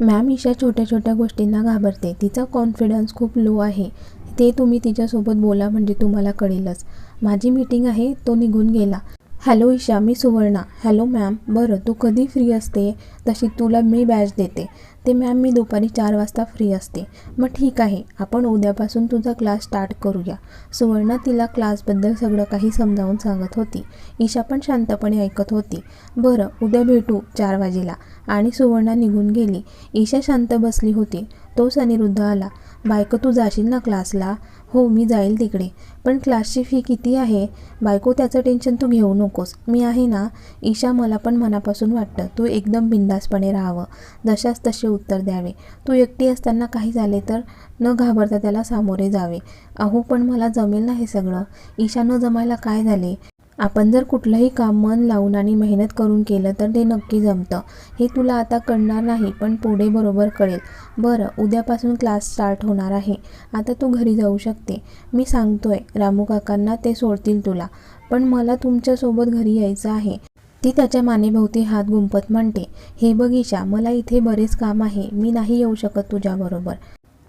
Ma'am Isha छोट्या छोट्या गोष्टींना घाबरते. तिचा कॉन्फिडन्स खूप लो आहे. ते तुम्ही तिच्यासोबत बोला म्हणजे तुम्हाला कळेलच. माझी मीटिंग आहे तो निघून गेला. हॅलो ईशा मी सुवर्णा. हॅलो मॅम बरं तू कधी फ्री असते? तशी तुला मी बॅच देते. ते मॅम मी दुपारी चार वाजता फ्री असते. मग ठीक आहे आपण उद्यापासून तुझा क्लास स्टार्ट करूया. सुवर्णा तिला क्लासबद्दल सगळं काही समजावून सांगत होती. ईशा पण शांतपणे ऐकत होती. बरं उद्या भेटू चार वाजेला. आणि सुवर्णा निघून गेली. ईशा शांत बसली होती. तोच अनिरुद्ध आला. बायको तू जाशील ना क्लासला? हो मी जाईल तिकडे. पण क्लासची फी किती आहे? बायको त्याचं टेन्शन तू घेऊ नकोस. मी आहे ना? ईशा मला पण मनापासून वाटतं. तू एकदम बिंदासपणे राहावं. जशास तसे उत्तर द्यावे. तू एकटी असताना काही झाले तर न घाबरता त्याला सामोरे जावे. अहो पण मला जमेल ना हे सगळं? ईशा न जमायला काय झाले? आपण जर कुठलंही काम मन लावून आणि मेहनत करून केलं तर ते नक्की जमतं. हे तुला आता कळणार नाही पण पुढे बरोबर कळेल. बरं उद्यापासून क्लास स्टार्ट होणार आहे. आता तू घरी जाऊ शकते. मी सांगतोय रामू काकांना ते सोडतील तुला. पण मला तुमच्यासोबत घरी यायचं आहे. ती त्याच्या मानेभोवती हात गुंपत म्हणते हे बगीचा मला इथे बरेच काम आहे. मी नाही येऊ शकत तुझ्याबरोबर.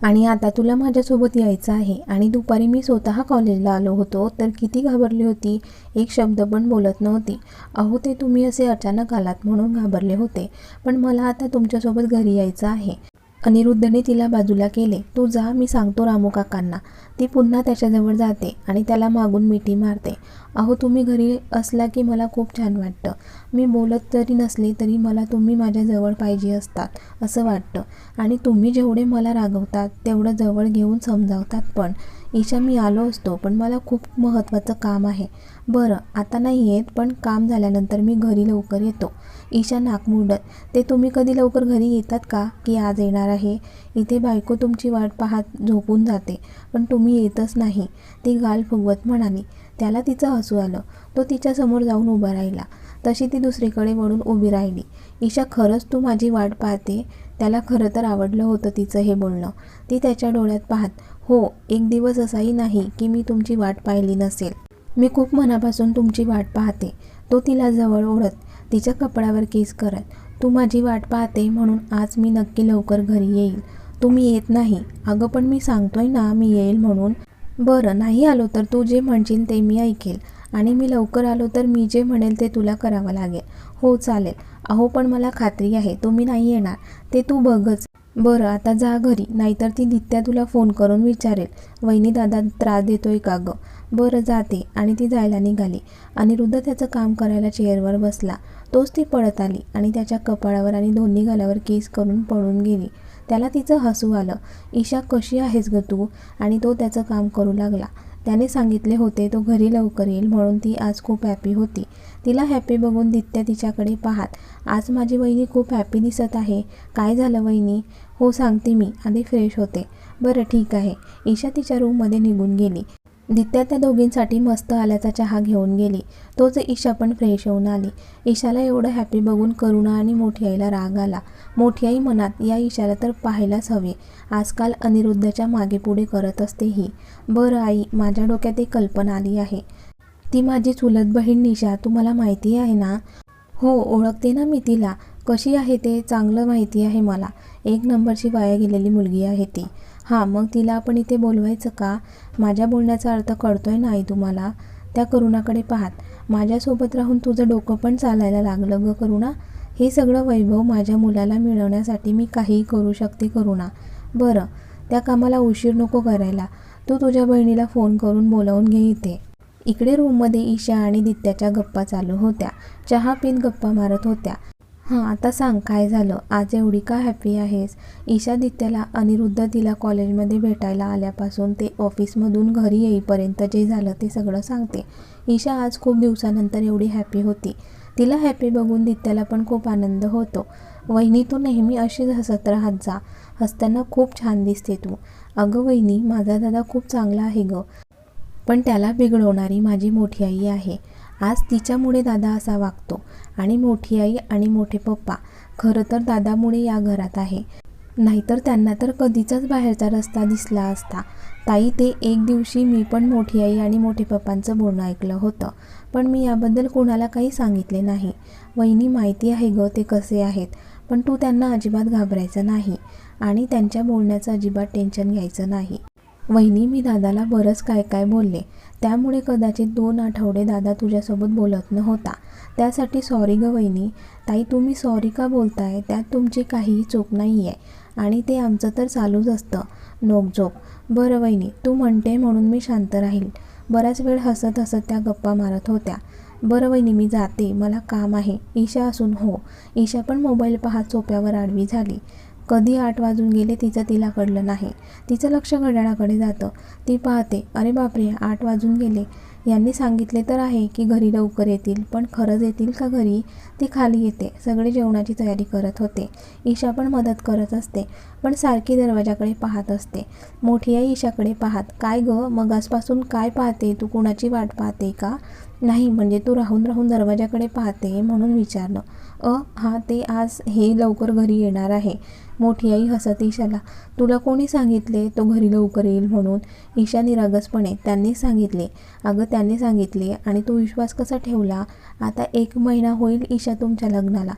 आणि आता तुला माझ्यासोबत यायचं आहे आणि दुपारी मी स्वतः कॉलेजला आलो होतो तर किती घाबरली होती? एक शब्द पण बोलत नव्हती. अहो ते तुम्ही असे अचानक आलात म्हणून घाबरले होते. पण मला आता तुमच्यासोबत घरी यायचं आहे. अनिरुद्धने तिला बाजूला केले. तू जा मी सांगतो रामू काकांना. ती पुन्हा त्याच्याजवळ जाते आणि त्याला मागून मिठी मारते. अहो तुम्ही घरी असला की मला खूप छान वाटतं. मी बोलत जरी नसले तरी मला तुम्ही माझ्याजवळ पाहिजे असतात असं वाटतं. आणि तुम्ही जेवढे मला रागवतात तेवढं जवळ घेऊन समजावतात पण. ईशा मी आलो असतो पण मला खूप महत्त्वाचं काम आहे. बरं आता नाही येत पण काम झाल्यानंतर मी घरी लवकर येतो. ईशा नाकमुडत ते तुम्ही कधी लवकर घरी येतात का? की आज येणार आहे? इथे बायको तुमची वाट पाहत झोपून जाते पण तुम्ही येतच नाही. ती गाल फुगवत म्हणाली. त्याला तिचं हसू आलं. तो तिच्यासमोर जाऊन उभा राहिला. तशी ती दुसरीकडे वळून उभी राहिली. ईशा खरंच तू माझी वाट पाहते? त्याला खरं तर आवडलं होतं तिचं हे बोलणं. ती त्याच्या डोळ्यात पाहत हो एक दिवस असाही नाही की मी तुमची वाट पाहिली नसेल. मी खूप मनापासून तुमची वाट पाहते. तो तिला जवळ ओढत तिच्या कपड्यावर केस करत तू माझी वाट पाहते म्हणून आज मी नक्की लवकर घरी येईल. तुम्ही येत नाही. अगं पण मी सांगतोय ना मी येईल म्हणून. बरं नाही आलो तर तू जे म्हणशील ते मी ऐकेल. आणि मी लवकर आलो तर मी जे म्हणेल ते तुला करावं लागेल. हो चालेल. अहो पण मला खात्री आहे. तुम्ही नाही येणार. ते तू बघच. बरं आता जा घरी. नाहीतर ती नित्या तुला फोन करून विचारेल. वहिनी दादा त्रास देतोय का गं? बरं जाते आणि ती जायला निघाली. अनिरुद्ध त्याचं काम करायला चेअरवर बसला. तोच ती पळत आली आणि त्याच्या कपाळावर आणि दोन्ही गालावर केस करून पळून गेली. त्याला तिचं हसू आलं. ईशा कशी आहेस ग तू? आणि तो त्याचं काम करू लागला. त्याने सांगितले होते तो घरी लवकर येईल म्हणून ती आज खूप हॅपी होती. तिला हॅपी बघून दित्या तिच्याकडे पाहात आज माझी वहिनी खूप हॅपी दिसत आहे. काय झालं वहिनी? हो सांगते मी. आधी फ्रेश होते. बरं ठीक आहे. ईशा तिच्या रूममध्ये निघून गेली. दित्या त्या दोघींसाठी मस्त आल्याचा चहा घेऊन गेली. तोच ईशा पण फ्रेश होऊन आली. ईशाला एवढं हॅपी बघून करुणा आणि मोठी आईला राग आला. मोठी आई मनात या ईशाला तर पाहायलाच हवे. आजकाल अनिरुद्धच्या मागे पुढे करत असते ही. बरं आई माझ्या डोक्यात एक कल्पना आली आहे. ती माझी चुलत बहीण निशा तुम्हाला माहिती आहे ना? हो ओळखते ना मी तिला. कशी आहे ते चांगलं माहिती आहे मला. एक नंबरची वाया गेलेली मुलगी आहे ती. हां मग तिला आपण इथे बोलवायचं का? माझ्या बोलण्याचा अर्थ कळतोय आहे आई तुम्हाला? त्या करुणाकडे पाहात. माझ्यासोबत राहून तुझं डोकं पण चालायला लागलं ग करुणा. हे सगळं वैभव माझ्या मुलाला मिळवण्यासाठी मी काहीही करू शकते करुणा. बरं त्या कामाला उशीर नको करायला. तू तुझ्या बहिणीला फोन करून बोलावून घे इथे. इकडे रूममध्ये ईशा आणि दित्याच्या गप्पा चालू होत्या. चहा पीत गप्पा मारत होत्या. हां आता सांग काय झालं? आज एवढी का हॅपी आहेस? ईशा दित्याला अनिरुद्ध तिला कॉलेजमध्ये भेटायला आल्यापासून ते ऑफिसमधून घरी येईपर्यंत जे झालं ते सगळं सांगते. ईशा आज खूप दिवसानंतर एवढी हॅपी होती. तिला हॅपी बघून दित्याला पण खूप आनंद होतो. वहिनी तू नेहमी अशीच हसत राहत जा. हसताना खूप छान दिसते तू. अगं वहिनी माझा दादा खूप चांगला आहे गं. पण त्याला बिघडवणारी माझी मोठी आई आहे. आज तिच्यामुळे दादा असा वागतो. आणि मोठी आई आणि मोठे पप्पा. खरं तर दादामुळे या घरात आहे. नाहीतर त्यांना तर कधीचाच बाहेरचा रस्ता दिसला असता. ताई ते एक दिवशी मी पण मोठी आई आणि मोठे पप्पांचं बोलणं ऐकलं होतं. पण मी याबद्दल कोणाला काही सांगितले नाही. वहिनी माहिती आहे ग ते कसे आहेत. पण तू त्यांना अजिबात घाबरायचं नाही. आणि त्यांच्या बोलण्याचं अजिबात टेन्शन घ्यायचं नाही. वहिनी मी दादाला बरंच काय काय बोलले. त्यामुळे कदाचित दोन आठवडे दादा तुझ्यासोबत बोलत नव्हता. त्यासाठी सॉरी ग वहिनी. ताई तुम्ही सॉरी का बोलताय? त्यात तुमची काहीही चूक नाही आहे आणि ते आमचं तर चालूच असतं. नोकझोक बरं वहिनी तू म्हणते म्हणून मी शांत राहील. बराच वेळ हसत हसत त्या गप्पा मारत होत्या. बरं वहिनी मी जाते. मला काम आहे. ईशा असून हो. ईशा पण मोबाईल पाहत सोप्यावर आडवी झाली. कधी आठ वाजून गेले तिचं तिला कळलं नाही. तिचं लक्ष घड्याळाकडे जातं. ती पाहते अरे बापरे आठ वाजून गेले. यांनी सांगितले तर आहे की घरी लवकर येतील पण खरंच येतील का घरी ती खाली येते. सगळे जेवणाची तयारी करत होते. ईशा पण मदत करत असते पण सारखी दरवाजाकडे पाहत असते. मोठी आई ईशाकडे पाहत. काय ग? मगासपासून काय पाहते? तू कुणाची वाट पाहते का? नाही म्हणजे तू राहून राहून दरवाजाकडे पाहते म्हणून विचारलं. अ हा ते आज हे लवकर घरी येणार आहे. मोठी आई हसत ईशाला तुला कोणी सांगितले तो घरी लवकर येईल म्हणून? ईशा निरागसपणे त्यांनी सांगितले. अगं त्यांनी सांगितले आणि तू विश्वास कसा ठेवला? आता एक महिना होईल ईशा तुमच्या लग्नाला.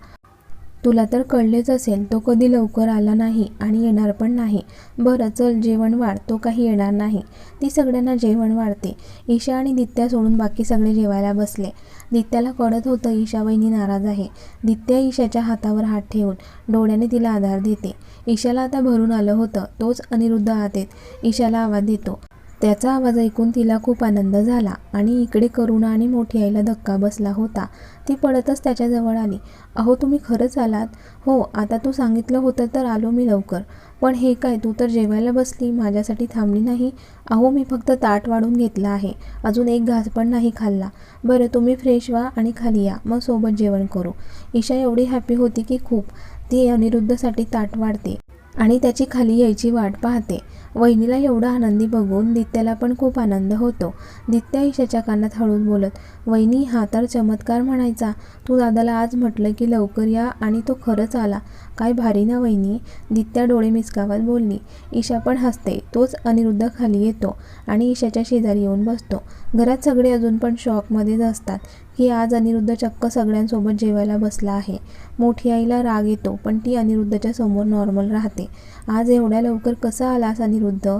तुला तर कळलेच असेल तो कधी लवकर आला नाही आणि येणार पण नाही. बरं चल जेवण वाढ तो काही येणार नाही. ती सगळ्यांना जेवण वाढते. ईशा आणि दित्या सोडून बाकी सगळे जेवायला बसले. दित्याला कळत होतं ईशा वहिनी नाराज आहे. दित्या ईशाच्या हातावर हात ठेवून डोळ्याने तिला आधार देते. ईशाला आता भरून आलं होतं. तोच अनिरुद्ध आत येत ईशाला आवाज देतो. त्याचा आवाज ऐकून तिला खूप आनंद झाला आणि इकडे करुणा आणि मोठी आईला धक्का बसला होता. ती पडतच त्याच्याजवळ आली. अहो तुम्ही खरंच आलात? हो आता तू सांगितलं होतं तर आलो मी लवकर. पण हे काय तू तर जेवायला बसली माझ्यासाठी थांबली नाही? अहो मी फक्त ताट वाढून घेतला आहे. अजून एक घास पण नाही खाल्ला. बरं तुम्ही फ्रेश व्हा आणि खाली या. मग सोबत जेवण करू. ईशा एवढी हॅपी होती की खूप. ती अनिरुद्धसाठी ताट वाढते. आणि त्याची खाली यायची वाट पाहते. वहिनीला एवढा आनंदी बघून दित्याला पण खूप आनंद होतो. दित्या ईशाच्या कानात हळून बोलत वहिनी हा तर चमत्कार म्हणायचा. तू दादाला आज म्हटलं की लवकर या आणि तो खरंच आला. काय भारी ना वहिनी. दित्या डोळे मिचकावत बोलली. ईशा पण हसते. तोच अनिरुद्ध खाली येतो आणि ईशाच्या शेजारी येऊन बसतो. घरात सगळे अजून पण शॉकमध्येच असतात. की आज अनिरुद्ध चक्क सगळ्यांसोबत जेवायला बसला आहे. मोठी आईला राग येतो पण ती अनिरुद्धच्या समोर नॉर्मल राहते. आज एवढ्या लवकर कसा आलास अनिरुद्ध?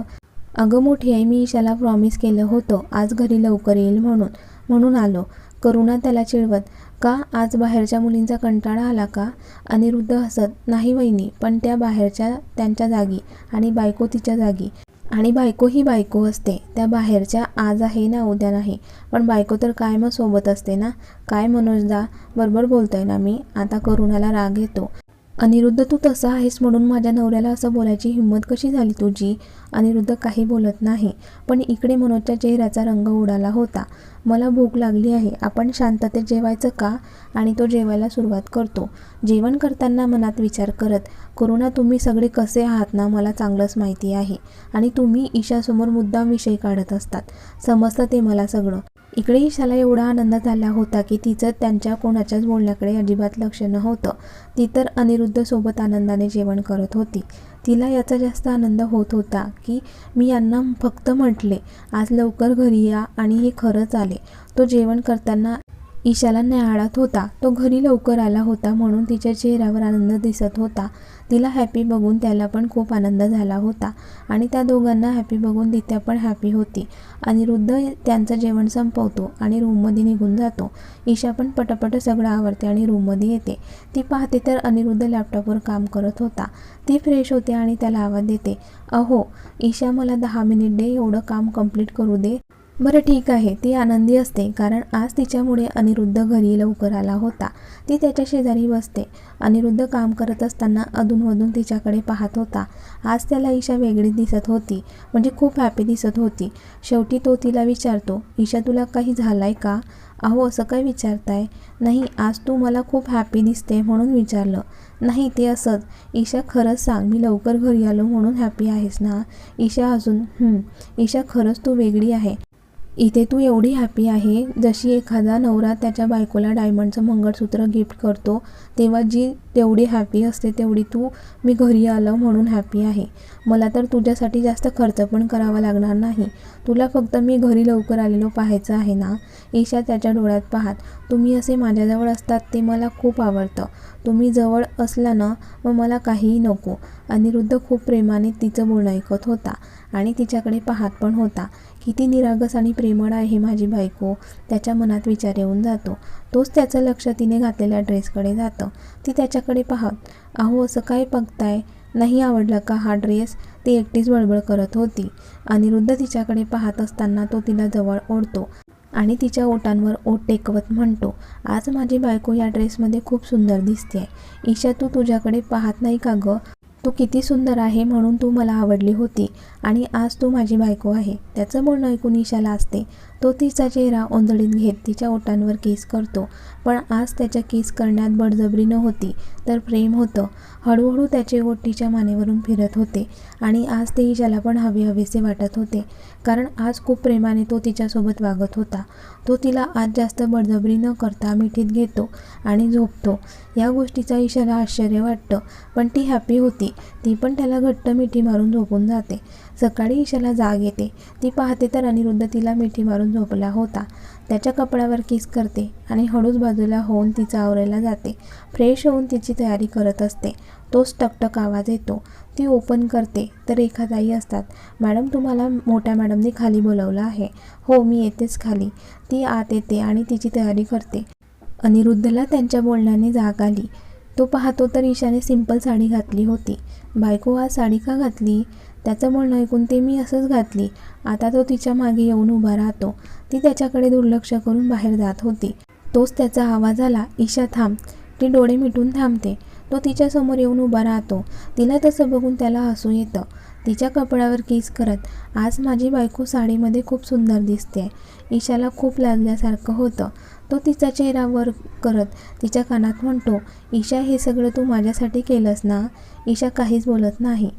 अगं मोठी आई मी ईशाला प्रॉमिस केलं होतं आज घरी लवकर येईल म्हणून. म्हणून आलो. करुणा त्याला चिडवत का आज बाहेरच्या मुलींचा कंटाळा आला का? अनिरुद्ध हसत नाही वहिनी पण त्या बाहेरच्या त्यांच्या जागी आणि बायको तिच्या जागी. आणि बायको ही बायको असते. त्या बाहेरच्या आज आहे ना उद्या नाही. पण बायको तर काय मग सोबत असते ना. काय मनोजदा बरोबर बोलतोय ना मी? आता करुणाला राग येतो. अनिरुद्ध तू तसा आहेस म्हणून माझ्या नवऱ्याला असं बोलायची हिंमत कशी झाली तुझी? अनिरुद्ध काही बोलत नाही. पण इकडे मनोजच्या चेहऱ्याचा रंग उडाला होता. मला भूक लागली आहे. आपण शांततेत जेवायचं का? आणि तो जेवायला सुरुवात करतो. जेवण करताना मनात विचार करत करुणा तुम्ही सगळे कसे आहात ना? मला चांगलंच माहिती आहे. आणि तुम्ही ईशासमोर मुद्दाम विषय काढत असतात. समजतं ते मला सगळं. इकडे ईशाला एवढा आनंद झाला होता की तिचं त्यांच्या कोणाच्याच बोलण्याकडे अजिबात लक्ष नव्हतं. ती तर अनिरुद्धसोबत आनंदाने जेवण करत होती. तिला याचा जास्त आनंद होत होता की मी यांना फक्त म्हटले आज लवकर घरी या आणि हे खरंच आले. तो जेवण करताना ईशाला न्याहाळत होता. तो घरी लवकर आला होता म्हणून तिच्या चेहऱ्यावर आनंद दिसत होता. तिला हॅपी बघून त्याला पण खूप आनंद झाला होता आणि त्या दोघांना हॅपी बघून दित्या पण हॅपी होती. अनिरुद्ध त्यांचं जेवण संपवतो आणि रूममध्ये निघून जातो. ईशा पण पटपट सगळं आवडते आणि रूममध्ये येते. ती पाहते तर अनिरुद्ध लॅपटॉपवर काम करत होता. ती फ्रेश होते आणि त्याला आवाज देते. अहो ईशा मला दहा मिनिट दे एवढं काम कंप्लीट करू दे. बरं ठीक आहे ती आनंदी असते कारण आज तिच्यामुळे अनिरुद्ध घरी लवकर आला होता. ती त्याच्या शेजारी बसते. अनिरुद्ध काम करत असताना अधूनमधून तिच्याकडे पाहत होता. आज त्याला ईशा वेगळी दिसत होती म्हणजे खूप हॅपी दिसत होती. शेवटी तो तिला विचारतो ईशा तुला काही झालं आहे का? अहो असं काय विचारताय? नाही आज तू मला खूप हॅपी दिसते म्हणून विचारलं. नाही ते असंच. ईशा खरंच सांग मी लवकर घरी आलो म्हणून हॅपी आहेस ना? ईशा अजून ईशा खरंच तू वेगळी आहे. इथे तू एवढी हॅपी आहे जशी एखादा नवरा त्याच्या बायकोला डायमंडचं मंगळसूत्र गिफ्ट करतो तेव्हा जी तेवढी हॅपी असते तेवढी तू मी घरी आलं म्हणून हॅपी आहे. मला तर तुझ्यासाठी जास्त खर्च पण करावा लागणार नाही. तुला फक्त मी घरी लवकर आलेलो पाहायचं आहे ना? ईशा त्याच्या डोळ्यात पाहात तुम्ही असे माझ्याजवळ असतात ते मला खूप आवडतं. तुम्ही जवळ असला ना मग मला काहीही नको. अनिरुद्ध खूप प्रेमाने तिचं बोलणं ऐकत होता आणि तिच्याकडे पाहत पण होता. किती निरागस आणि प्रेमळ आहे माझी बायको त्याच्या मनात विचार येऊन जातो. तोच त्याचं लक्ष तिने घातलेल्या ड्रेसकडे जातं. ती त्याच्याकडे पाहत अहो असं काय बघताय? नाही आवडला का हा ड्रेस? ती एकटीच बळबळ करत होती. अनिरुद्ध तिच्याकडे पाहत असताना तो तिला जवळ ओढतो आणि तिच्या ओटांवर ओट टेकवत म्हणतो आज माझी बायको या ड्रेसमध्ये खूप सुंदर दिसते ईशा तू तुझ्याकडे पाहत नाही का गं? तू किती सुंदर आहे म्हणून तू मला आवडली होती आणि आज तू माझी बायको आहे. त्याचं बोलणं ऐकून ईशाला असते तो तिचा चेहरा ओंधळीत घेत तिच्या ओटांवर केस करतो. पण आज त्याच्या केस करण्यात बडजबरी नव्हती तर प्रेम होतं. हळूहळू त्याचे ओठ तिच्या मानेवरून फिरत होते आणि आज ते ज्याला पण हवे हवेसे वाटत होते. कारण आज खूप प्रेमाने तो तिच्यासोबत वागत होता. तो तिला आज जास्त बडजबरी न करता मिठीत घेतो आणि झोपतो. या गोष्टीचा इशारा आश्चर्य वाटतं पण ती हॅपी होती. ती पण त्याला घट्ट मिठी मारून झोपून जाते. सकाळी ईशाला जाग येते. ती पाहते तर अनिरुद्ध तिला मिठी मारून झोपला होता. त्याच्या कपड्यावर किस करते आणि हळूच बाजूला होऊन तिचा आवरायला जाते. फ्रेश होऊन तिची तयारी करत असते. तोच टकटक आवाज येतो. ती ओपन करते तर एखादाही असतात. मॅडम तुम्हाला मोठ्या मॅडमने खाली बोलवलं आहे. हो मी येतेच खाली. ती आत येते आणि तिची तयारी करते. अनिरुद्धला त्यांच्या बोलण्याने जाग आली. तो पाहतो तर ईशाने सिंपल साडी घातली होती. बायको आज साडी का घातली? त्याचं म्हणणं ऐकून ते मी असंच घातली. आता तो तिच्यामागे येऊन उभा राहतो. ती त्याच्याकडे दुर्लक्ष करून बाहेर जात होती. तोच त्याचा आवाज आला ईशा थांब. ती डोळे मिटून थांबते. तो तिच्यासमोर येऊन उभा राहतो. तिला तसं बघून त्याला हसू येतं. तिच्या कपड्यावर किस करत आज माझी बायको साडीमध्ये खूप सुंदर दिसते ईशाला खूप लाजल्यासारखं होतं. तो तिचा चेहरा वर करत तिच्या कानात म्हणतो ईशा हे सगळं तू माझ्यासाठी केलंस ना? ईशा काहीच बोलत नाही.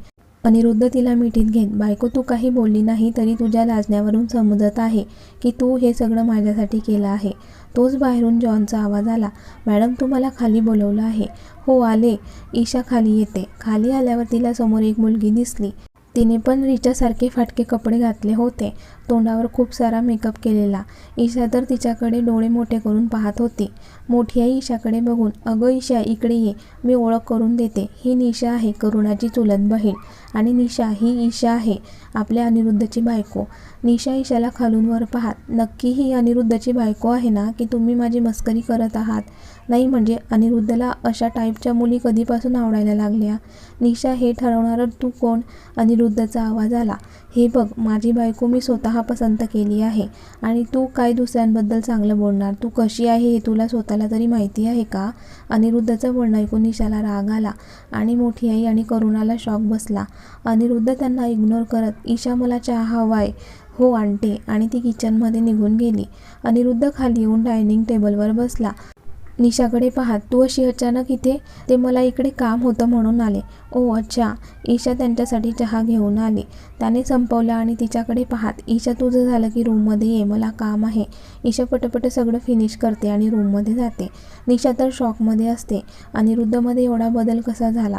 अनिरुद्ध तिला मिठीत घेत बायको तू काही बोलली नाही तरी तुझ्या लाजण्यावरून समजत आहे की तू हे सगळं माझ्यासाठी केलं आहे. तोच बाहेरून जॉनचा आवाज आला मॅडम तू मला खाली बोलवलं आहे. हो आले. ईशा खाली येते. खाली आल्यावर तिला समोर एक मुलगी दिसली. तिने पण रिचासारखे फाटके कपडे घातले होते. तोंडावर खूप सारा मेकअप केलेला. ईशा तर तिच्याकडे डोळे मोठे करून पाहत होती. मोठी आई ईशाकडे बघून अगं ईशा इकडे ये मी ओळख करून देते. ही निशा आहे करुणाची चुलत बहीण. आणि निशा ही ईशा आहे आपल्या अनिरुद्धची बायको. निशा ईशाला खालून वर पाहात नक्की ही अनिरुद्धची बायको आहे ना की तुम्ही माझी मस्करी करत आहात? नाही म्हणजे अनिरुद्धला अशा टाईपच्या मुली कधीपासून आवडायला लागल्या? निशा हे ठरवणारं तू कोण? अनिरुद्धचा आवाज आला. हे बघ माझी बायको मी स्वतः पसंत केली आहे. आणि तू काय दुसऱ्यांबद्दल चांगलं बोलणार? तू कशी आहे हे तुला स्वतःला तरी माहिती आहे का? अनिरुद्धचं बोलणं ऐकून निशाला राग आला आणि मोठी आई आणि करुणाला शॉक बसला. अनिरुद्ध त्यांना इग्नोर करत ईशा मला चहा हवाय. हो आणते आणि ती किचनमध्ये निघून गेली. अनिरुद्ध खाली येऊन डायनिंग टेबलवर बसला. निशाकडे पाहत तू अशी अचानक इथे? ते मला इकडे काम होतं म्हणून आले. ओ अच्छा. ईशा त्यांच्यासाठी चहा घेऊन आली. त्याने संपवला आणि तिच्याकडे पाहत ईशा तुझं झालं की रूममध्ये ये मला काम आहे. ईशा पटपट सगळं फिनिश करते आणि रूममध्ये जाते. निशा तर शॉकमध्ये असते अनिरुद्धमध्ये एवढा बदल कसा झाला?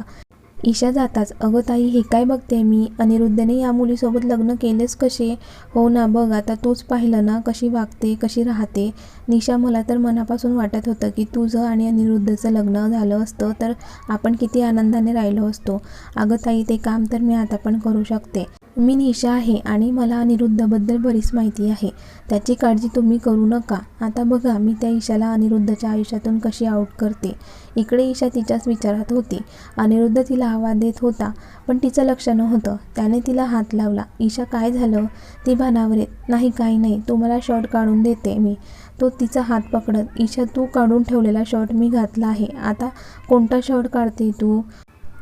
ईशा जाताच अगं ताई हे काय बघते मी? अनिरुद्धने या मुलीसोबत लग्न केलेच कसे? हो ना बघ आता तूच पाहिलं ना कशी वागते कशी राहते. निशा मला तर मनापासून वाटत होतं की तुझं आणि अनिरुद्धचं लग्न झालं असतं तर आपण किती आनंदाने राहिलो असतो. अगं ताई ते काम तर मी आता पण करू शकते. मी निशा आहे आणि मला अनिरुद्धबद्दल बरीच माहिती आहे. त्याची काळजी तुम्ही करू नका. आता बघा मी त्या ईशाला अनिरुद्धच्या आयुष्यातून कशी आऊट करते. इकडे ईशा तिच्याच विचारात होती. अनिरुद्ध तिला आवाज देत होता पण तिचं लक्ष नव्हतं. त्याने तिला हात लावला. ईशा काय झालं? ती भानावर येत. नाही काही नाही. तू मला शॉर्ट काढून देते मी. तो तिचा हात पकडत ईशा तू काढून ठेवलेला शर्ट मी घातला आहे. आता कोणता शर्ट काढते तू?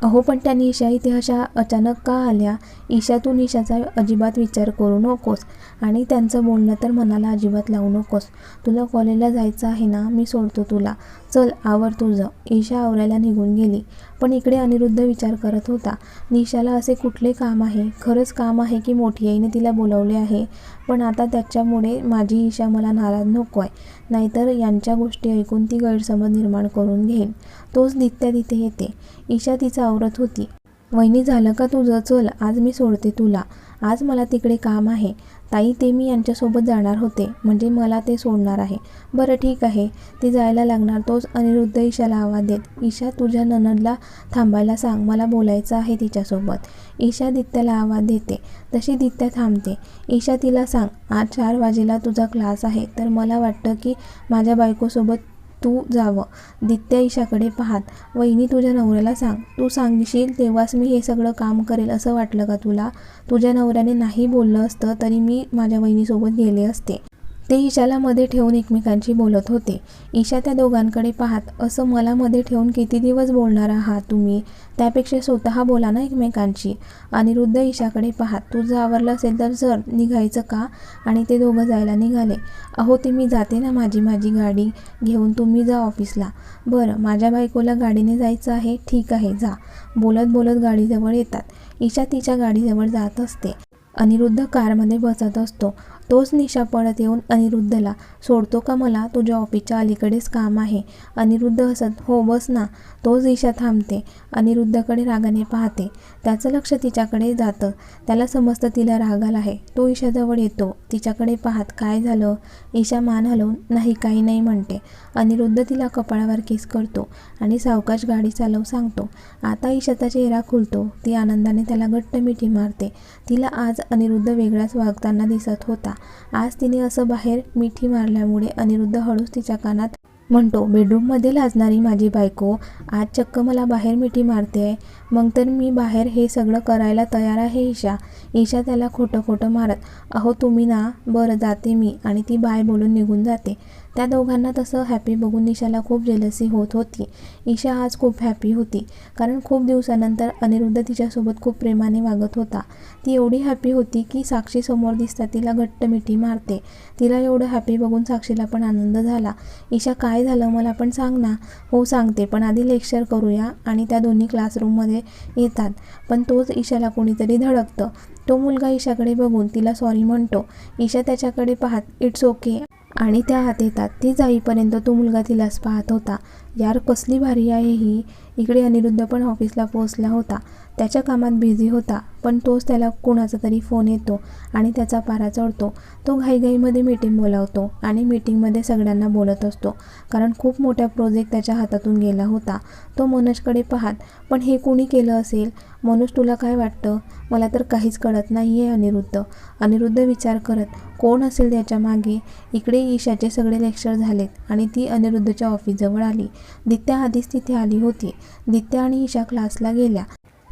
अहो पण त्या निशा इथे अशा अचानक का आल्या? ईशा तू निशाचा अजिबात विचार करू नकोस. आणि त्यांचं बोलणं तर मनाला अजिबात लावू नकोस. तुला कॉलेजला जायचं आहे ना मी सोडतो तुला. चल आवर तुझं. ईशा आवरायला निघून गेली. पण इकडे अनिरुद्ध विचार करत होता. निशाला असे कुठले काम आहे? खरंच काम आहे की मोठी आईने तिला बोलावले आहे? पण आता त्याच्यामुळे माझी ईशा मला नाराज नको आहे. नाहीतर यांच्या गोष्टी ऐकून ती गैरसमज निर्माण करून घेईल. तोच नित्या तिथे येते. ईशा तिचं आवरत होती. वहिनी झालं का तुझं? चल आज मी सोडते तुला. आज मला तिकडे काम आहे. ताई ते मी यांच्यासोबत जाणार होते. म्हणजे मला ते सोडणार आहे. बरं ठीक आहे. ती जायला लागणार. तोच अनिरुद्ध ईशाला आवाज देत ईशा तुझ्या ननदला थांबायला सांग. मला बोलायचं आहे तिच्यासोबत. ईशा दित्याला आवाज देते तशी दित्या थांबते. ईशा तिला सांग. आज चार वाजेला तुझा क्लास आहे. तर मला वाटतं की माझ्या बायकोसोबत तू जावं. दित्या ईशाकडे पाहात. वहिनी तुझ्या नवऱ्याला सांग. तू सांगशील तेव्हाच मी हे सगळं काम करेल असं वाटलं का तुला? तुझ्या नवऱ्याने नाही बोललं असतं तरी मी माझ्या वहिनीसोबत गेले असते. ते ईशाला मध्ये ठेवून एकमेकांशी बोलत होते. ईशा त्या दोघांकडे पाहत असं मला मध्ये ठेवून किती दिवस बोलणार आहात तुम्ही? त्यापेक्षा स्वतः बोला ना एकमेकांशी. अनिरुद्ध ईशाकडे पाहत तुझं आवरलं असेल तर सर निघायचं का? आणि ते दोघं जायला निघाले. अहो ते मी जाते ना माझी माझी गाडी घेऊन तुम्ही जा ऑफिसला. बरं माझ्या बायकोला गाडीने जायचं आहे? ठीक आहे जा. बोलत बोलत गाडीजवळ येतात. ईशा तिच्या गाडीजवळ जात असते. अनिरुद्ध कारमध्ये बसत असतो. तोच निशा पळत येऊन अनिरुद्धला सोडतो का मला? तुझ्या ऑफिसच्या अलीकडेच काम आहे. अनिरुद्ध हसत हो बस ना. तोच ईशा थांबते. अनिरुद्धकडे रागाने पाहते. त्याचं लक्ष तिच्याकडे जातं. त्याला समजतं तिला रागाला आहे. तो ईशाजवळ येतो. तिच्याकडे पाहत काय झालं? ईशा मान हलवून नाही काही नाही म्हणते. अनिरुद्ध तिला कपाळावर किस करतो आणि सावकाश गाडी चालव सांगतो. आता ईशाचा चेहरा खुलतो. ती आनंदाने त्याला घट्ट मिठी मारते. तिला आज अनिरुद्ध वेगळाच वागताना दिसत होता. आज तिने असं बाहेर मिठी मारल्यामुळे अनिरुद्ध हळूच तिच्या कानात म्हणतो बेडरूममध्ये लाजणारी माझी बायको आज चक्क मला बाहेर मिठी मारते मग तर मी बाहेर हे सगळं करायला तयार आहे ईशा. ईशा त्याला खोटं खोटं मारत अहो तुम्ही ना बरं जाते मी. आणि ती बाय बोलून निघून जाते. त्या दोघांना तसं हॅपी बघून ईशाला खूप जेलसी होत होती. ईशा आज खूप हॅपी होती कारण खूप दिवसानंतर अनिरुद्ध तिच्यासोबत खूप प्रेमाने वागत होता. ती एवढी हॅपी होती की साक्षी समोर दिसता तिला घट्ट मिठी मारते. तिला एवढं हॅपी बघून साक्षीला पण आनंद झाला. ईशा काय झालं? मला पण सांग ना. हो सांगते पण आधी लेक्चर करूया. आणि त्या दोन्ही क्लासरूममध्ये म्हणजे येतात. पण तोच ईशाला कोणीतरी धडकतं. तो मुलगा ईशाकडे बघून तिला सॉरी म्हणतो. ईशा त्याच्याकडे पाहत इट्स ओके आणि त्या हात येतात. ती जाईपर्यंत तो मुलगा तिलाच पाहत होता. यार कसली भारी आहे ही. इकडे अनिरुद्ध पण ऑफिसला पोहोचला होता. त्याच्या कामात बिझी होता पण तोच त्याला कोणाचा तरी फोन येतो आणि त्याचा पारा चढतो. तो घाईघाईमध्ये मीटिंग बोलावतो आणि मीटिंगमध्ये सगळ्यांना बोलत असतो. कारण खूप मोठा प्रोजेक्ट त्याच्या हातातून गेला होता. तो मनोजकडे पाहत पण हे कोणी केलं असेल? मनोज तुला काय वाटतं? मला तर काहीच कळत नाही आहे अनिरुद्ध. अनिरुद्ध विचार करत कोण असेल त्याच्यामागे? इकडे ईशाचे सगळे लेक्चर झालेत आणि ती अनिरुद्धच्या ऑफिसजवळ आली. दित्या आधीच तिथे आली होती. दित्या आणि ईशा क्लासला गेल्या.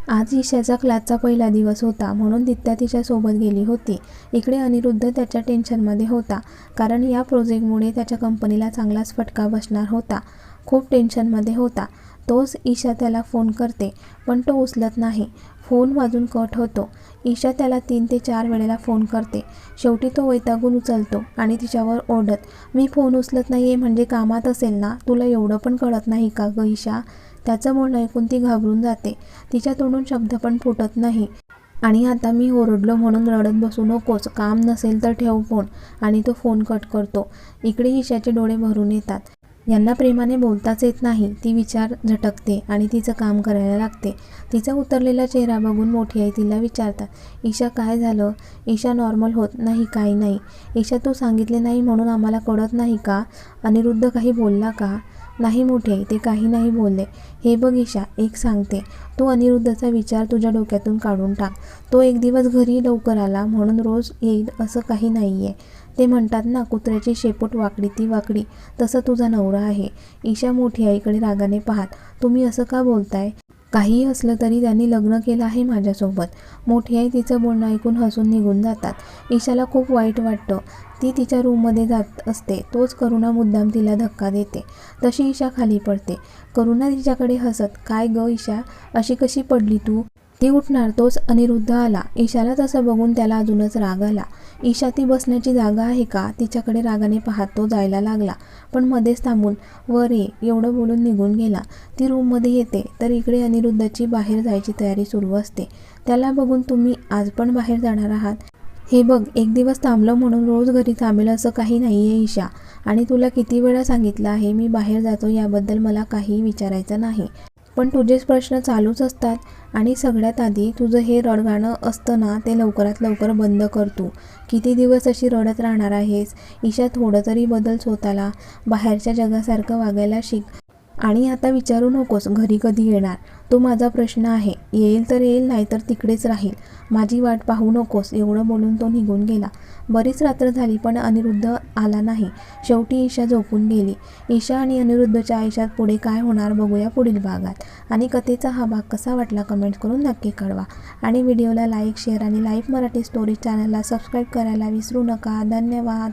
आज ईशाचा क्लासचा पहिला दिवस होता म्हणून दित्या तिच्यासोबत गेली होती. इकडे अनिरुद्ध त्याच्या टेन्शनमध्ये होता कारण या प्रोजेक्टमुळे त्याच्या कंपनीला चांगलाच फटका बसणार होता. खूप टेन्शनमध्ये होता. तोच ईशा त्याला फोन करते पण तो उचलत नाही. फोन वाजून कट होतो. ईशा त्याला तीन ते चार वेळेला फोन करते. शेवटी तो वैतागून उचलतो आणि तिच्यावर ओढत मी फोन उचलत नाही आहे म्हणजे कामात असेल ना? तुला एवढं पण कळत नाही का ग ईशा? त्याचं बोलणं ऐकून ती घाबरून जाते. तिच्या तोंडून शब्द पण फुटत नाही. आणि आता मी ओरडलो म्हणून रडत बसू नकोस. काम नसेल तर ठेव फोन. आणि तो फोन कट करतो. इकडे ईशाचे डोळे भरून येतात. यांना प्रेमाने बोलताच येत नाही ती विचार झटकते आणि तिचं काम करायला लागते. तिचा उतरलेला चेहरा बघून मोठी आई तिला विचारतात ईशा काय झालं? ईशा नॉर्मल होत नाही काही नाही. ईशा तू सांगितले नाही म्हणून आम्हाला कळत नाही का? अनिरुद्ध काही बोलला का? नाही मोठी आई ते काही नाही बोलले. हे बघ ईशा एक सांगते. तू अनिरुद्धचा विचार तुझ्या डोक्यातून काढून टाक. तो एक दिवस घरी लवकर आला म्हणून रोज येईल असं काही नाही आहे ते म्हणतात ना कुत्र्याची शेपूट वाकडी ती वाकडी तसं तुझा नवरा आहे. ईशा मोठी आईकडे रागाने पाहत तुम्ही असं का बोलताय? काहीही असलं तरी त्यांनी लग्न केलं आहे माझ्यासोबत. मोठी आई तिचं बोलणं ऐकून हसून निघून जातात. ईशाला खूप वाईट वाटतं. ती तिच्या रूममध्ये जात असते. तोच करुणा मुद्दाम तिला धक्का देते. तशी ईशा खाली पडते. करुणा तिच्याकडे हसत? काय ग ईशा? अशी कशी पडली तू? ती उठणार तोच अनिरुद्ध आला. ईशाला तसं बघून त्याला अजूनच राग आला. ईशा ती बसण्याची जागा आहे का? तिच्याकडे रागाने पाहत तो जायला लागला. पण मध्येच थांबून वर ये एवढं बोलून निघून गेला. ती रूममध्ये येते तर इकडे अनिरुद्धची बाहेर जायची तयारी सुरू असते. त्याला बघून तुम्ही आज पण बाहेर जाणार आहात? हे बघ एक दिवस थांबलं म्हणून रोज घरी थांबेल असं काही नाही आहे ईशा. आणि तुला किती वेळा सांगितलं आहे मी बाहेर जातो याबद्दल मला काही विचारायचं नाही. पण तुझेच प्रश्न चालूच असतात आणि सगळ्यात आधी तुझं हे रडगाणं असतं ना ते लवकरात लवकर बंद कर तू. किती दिवस अशी रडत राहणार आहेस? ईशा थोडं तरी बदल स्वतःला. बाहेरच्या जगासारखं वागायला शिक. आणि आता विचारू नकोस घरी कधी येणार? तो माझा प्रश्न आहे. येईल तर येईल नाहीतर तिकडेच राहील. माझी वाट पाहू नकोस एवढं बोलून तो निघून गेला. बरीच रात्र झाली पण अनिरुद्ध आला नाही. शेवटी ईशा झोपून गेली. ईशा आणि अनिरुद्धच्या आयुष्यात पुढे काय होणार बघूया पुढील भागात. आणि कथेचा हा भाग कसा वाटला कमेंट करून नक्की कळवा. आणि व्हिडिओला लाईक शेअर आणि लाईव्ह मराठी स्टोरी चॅनलला सबस्क्राईब करायला विसरू नका. धन्यवाद.